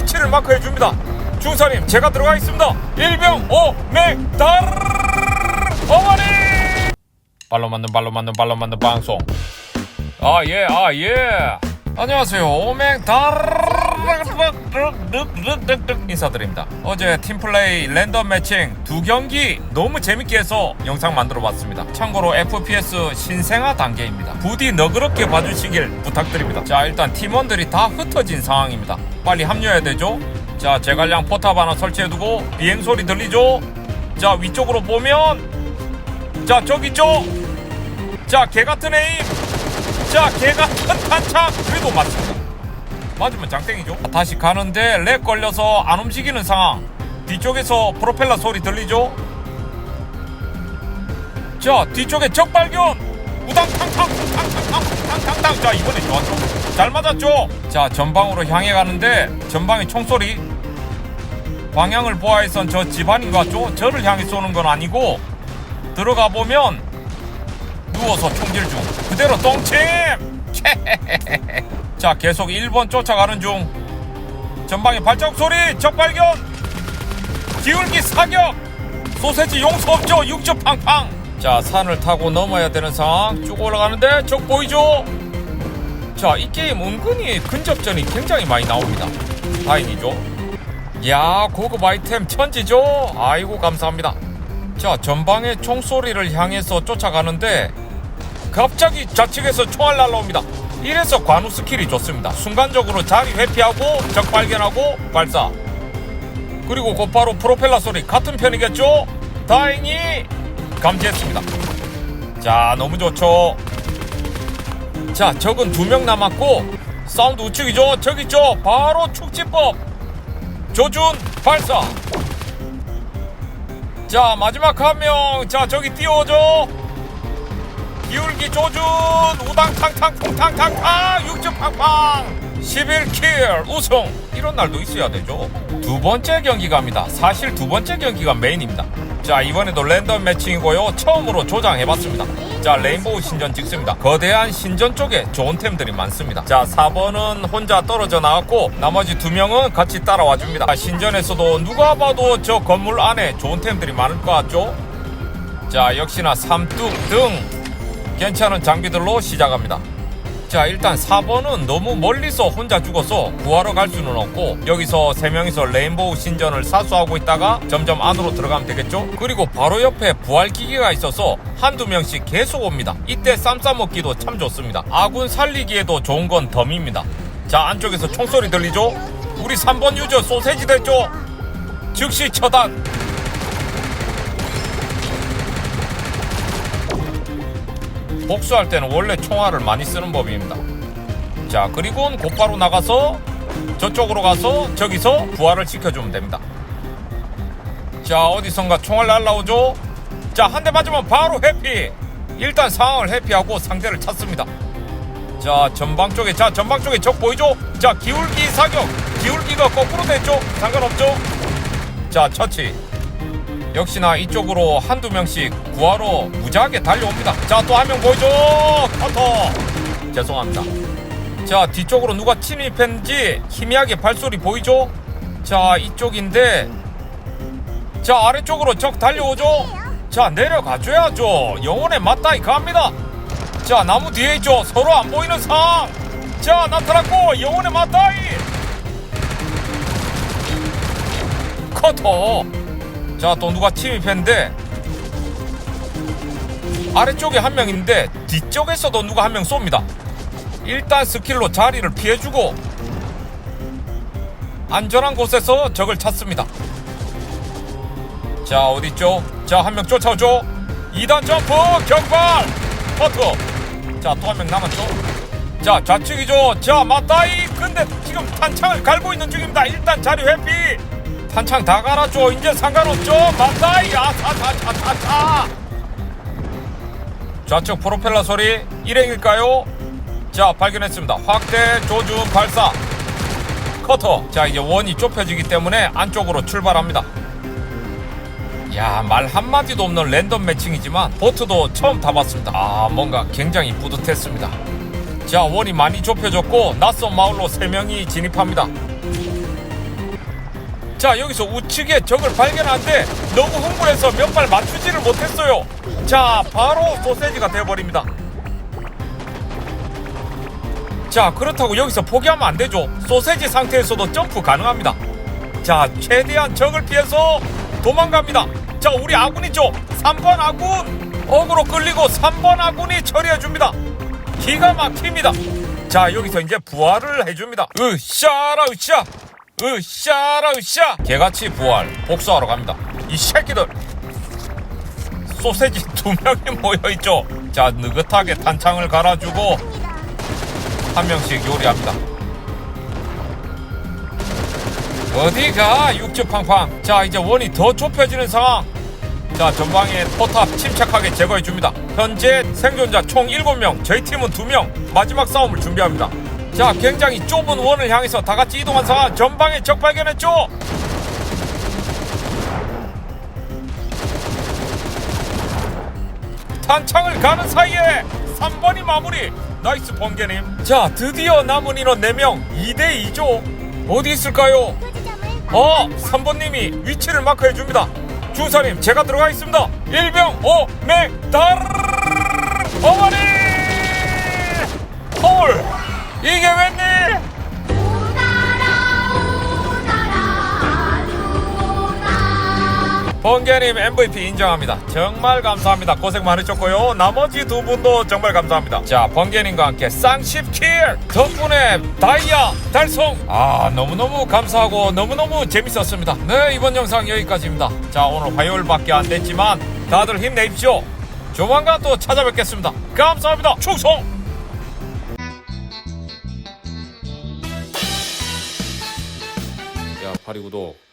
위치를 마크해 줍니다. 중사님 제가 들어가 있습니다. 일병 오맥달 어머니 발로 만든 발로 만든 발로 만든 방송. 아 예, 아 예. 안녕하세요. 오맹달 인사드립니다. 어제 팀플레이 랜덤 매칭 두 경기 너무 재밌게 해서 영상 만들어 봤습니다. 참고로 FPS 신생아 단계입니다. 부디 너그럽게 봐주시길 부탁드립니다. 자, 일단 팀원들이 다 흩어진 상황입니다. 빨리 합류해야 되죠. 자, 제갈량 포탑 하나 설치해두고 비행 소리 들리죠? 자, 위쪽으로 보면 자, 저기 있죠? 자, 개 같은 에임. 자, 큰 탄창 그래도 맞습니다. 맞으면 장땡이죠. 다시 가는데 렉 걸려서 안 움직이는 상황. 뒤쪽에서 프로펠러 소리 들리죠? 자, 뒤쪽에 적 발견. 우당탕탕탕탕탕탕탕탕. 자, 이번에 좋았죠. 잘 맞았죠. 자, 전방으로 향해 가는데 전방에 총소리. 방향을 보아해선 저 집안인 것 같죠? 저를 향해 쏘는 건 아니고 들어가 보면 누워서 총질 중 그대로 똥침 자 계속 1번 쫓아가는 중 전방에 발자국 소리 적 발견 기울기 사격 소세지 용서 없죠 육즙 팡팡 자 산을 타고 넘어야 되는 상황 쭉 올라가는데 적 보이죠 자 이 게임 은근히 근접전이 굉장히 많이 나옵니다 다행이죠 야 고급 아이템 천지죠 아이고 감사합니다 자 전방의 총소리를 향해서 쫓아가는데 갑자기 좌측에서 총알 날라옵니다. 이래서 관우 스킬이 좋습니다. 순간적으로 자리 회피하고 적 발견하고 발사. 그리고 곧바로 프로펠러 소리 같은 편이겠죠? 다행히 감지했습니다. 자, 너무 좋죠. 자, 적은 두 명 남았고 사운드 우측이죠? 저기 있죠? 바로 축지법. 조준 발사. 자, 마지막 한 명. 자, 저기 뛰어오죠? 기울기 조준 우당탕탕 쿵탕탕탕 육즙팡팡 11킬 우승 이런 날도 있어야 되죠 두 번째 경기 갑니다 사실 두 번째 경기가 메인입니다 자 이번에도 랜덤 매칭이고요. 처음으로 조장해봤습니다. 자 레인보우 신전 찍습니다. 거대한 신전 쪽에 좋은 템들이 많습니다. 자 4번은 혼자 떨어져 나왔고 나머지 두 명은 같이 따라와 줍니다. 자, 신전에서도 누가 봐도 저 건물 안에 좋은 템들이 많을 것 같죠? 자 역시나 삼뚝 등 괜찮은 장비들로 시작합니다. 자 일단 4번은 너무 멀리서 혼자 죽어서 구하러 갈 수는 없고 여기서 3명이서 레인보우 신전을 사수하고 있다가 점점 안으로 들어가면 되겠죠? 그리고 바로 옆에 부활기기가 있어서 한두 명씩 계속 옵니다. 이때 쌈 싸먹기도 참 좋습니다. 아군 살리기에도 좋은 건 덤입니다. 자 안쪽에서 총소리 들리죠? 우리 3번 유저 소세지 됐죠? 즉시 처단 복수할 때는 원래 총알을 많이 쓰는 법입니다. 자, 그리고 곧바로 나가서 저쪽으로 가서 저기서 부활을 시켜주면 됩니다. 자, 어디선가 총알 날라오죠? 자, 한 대 맞으면 바로 회피! 일단 상황을 회피하고 상대를 찾습니다. 자, 전방 쪽에, 자, 전방 쪽에 적 보이죠? 자, 기울기 사격! 기울기가 거꾸로 됐죠? 상관없죠? 자, 처치. 역시나 이쪽으로 한두 명씩 구하러 무지하게 달려옵니다. 자, 또 한 명 보이죠? 커터! 죄송합니다. 자, 뒤쪽으로 누가 침입했는지 희미하게 발소리 보이죠? 자, 이쪽인데. 자, 아래쪽으로 적 달려오죠? 자, 내려가줘야죠. 영혼의 맞다이 갑니다. 자, 나무 뒤에 있죠? 서로 안 보이는 상황. 자, 나타났고, 영혼의 맞다이! 커터! 자, 또 누가 침입했는데 아래쪽에 한명 있는데 뒤쪽에서도 누가 한 명 쏩니다. 일단 스킬로 자리를 피해주고 안전한 곳에서 적을 찾습니다. 자, 어딨죠? 자, 한 명 쫓아오죠? 2단 점프 격발 퍼터 자, 또 한 명 남았죠? 자, 좌측이죠? 자, 맞다이 근데 지금 탄창을 갈고 있는 중입니다. 일단 자리 회피 탄창 다 갈아줘. 이제 상관없죠. 맞다이 아차차차차차. 좌측 프로펠러 소리 일행일까요? 자 발견했습니다. 확대 조준 발사. 커터. 자 이제 원이 좁혀지기 때문에 안쪽으로 출발합니다. 야 말 한마디도 없는 랜덤 매칭이지만 보트도 처음 타봤습니다. 아 뭔가 굉장히 뿌듯했습니다. 자 원이 많이 좁혀졌고 낯선 마을로 3명이 진입합니다 자 여기서 우측에 적을 발견한데 너무 흥분해서 몇 발 맞추지를 못했어요. 자 바로 소세지가 되어버립니다. 자 그렇다고 여기서 포기하면 안 되죠. 소세지 상태에서도 점프 가능합니다. 자 최대한 적을 피해서 도망갑니다. 자 우리 아군이죠. 3번 아군 어그로 끌리고 3번 아군이 처리해줍니다. 기가 막힙니다. 자 여기서 이제 부활을 해줍니다. 으쌰라 으쌰 으쌰라 으쌰. 개같이 부활 복수하러 갑니다. 이 새끼들. 소세지 두 명이 모여있죠. 자 느긋하게 탄창을 갈아주고 한 명씩 요리합니다. 어디가 육즙팡팡? 자 이제 원이 더 좁혀지는 상황. 자 전방에 포탑 침착하게 제거해줍니다. 현재 생존자 총 7명 저희 팀은 2명. 마지막 싸움을 준비합니다 자 굉장히 좁은 원을 향해서 다같이 이동한 상황. 전방에 적 발견했죠? 탄창을 가는 사이에 3번이 마무리. 나이스 번개님. 자 드디어 남은 인원 4명 2대2죠? 어디 있을까요? 어 3번님이 위치를 마크해줍니다. 중사님 제가 들어가 있습니다. 일병 오맥달 어머니! 헐 이게 웬일 번개님 MVP 인정합니다. 정말 감사합니다. 고생 많으셨고요. 나머지 두 분도 정말 감사합니다. 자, 번개님과 함께 쌍십 킬 덕분에 다이아 달성. 아, 너무너무 감사하고 너무너무 재밌었습니다. 네, 이번 영상 여기까지입니다. 자, 오늘 화요일밖에 안 됐지만 다들 힘내십시오. 조만간 또 찾아뵙겠습니다. 감사합니다. 충성! 파리 구독.